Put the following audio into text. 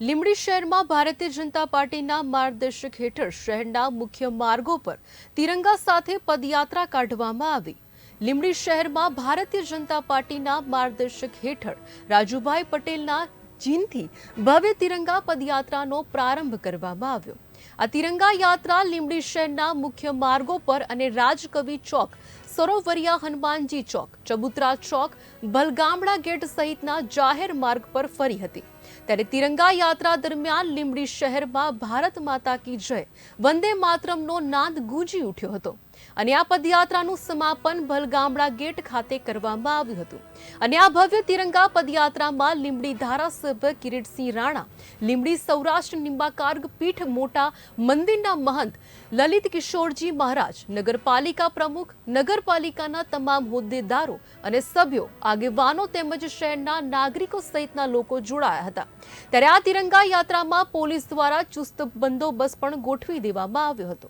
લીંબડી શહેરમાં ભારતીય જનતા પાર્ટીના માર્ગદર્શક હેઠળ શહેરના મુખ્ય માર્ગો પર તિરંગા સાથે પદયાત્રા કાઢવામાં આવી. લીંબડી શહેરમાં ભારતીય જનતા પાર્ટીના માર્ગદર્શક હેઠળ રાજુભાઈ પટેલના જીનથી ભવ્ય તિરંગા પદયાત્રાનો પ્રારંભ કરવામાં આવ્યો. આ તિરંગા યાત્રા લીંબડી શહેરના મુખ્ય માર્ગો પર અને રાજકવિ ચોક, સરોવરિયા હનુમાનજી ચોક, ચબુતરા ચોક, ભલગામડા ગેટ સહિતના જાહેર માર્ગ પર ફરી હતી. ત્યારે તિરંગા યાત્રા દરમિયાન લીંબડી શહેરમાં ભારત માતા કી જય વંદે માતરમનો નાદ ગૂંજી ઉઠ્યો હતો. અને આ પદયાત્રાનું સમાપન ભલગામડા ગેટ ખાતે કરવામાં આવ્યું હતું. અને આ ભવ્ય તિરંગા પદયાત્રામાં લીંબડી ધારાસભ્ય કિરીટસિંહ રાણા, લીંબડી સૌરાષ્ટ્ર નિંબાકાર્ગ પીઠ મોટા મંદિરના મહંત લલિત કિશોરજી મહારાજ, નગરપાલિકા પ્રમુખ, નગરપાલિકાના તમામ હોદ્દેદારો અને સભ્યો, આગેવાનો તેમજ શહેરના નાગરિકો સહિતના લોકો જોડાયા હતા. ત્યારે આ તિરંગા યાત્રામાં પોલીસ દ્વારા ચુસ્ત બંદોબસ્ત પણ ગોઠવી દેવામાં આવ્યો હતો.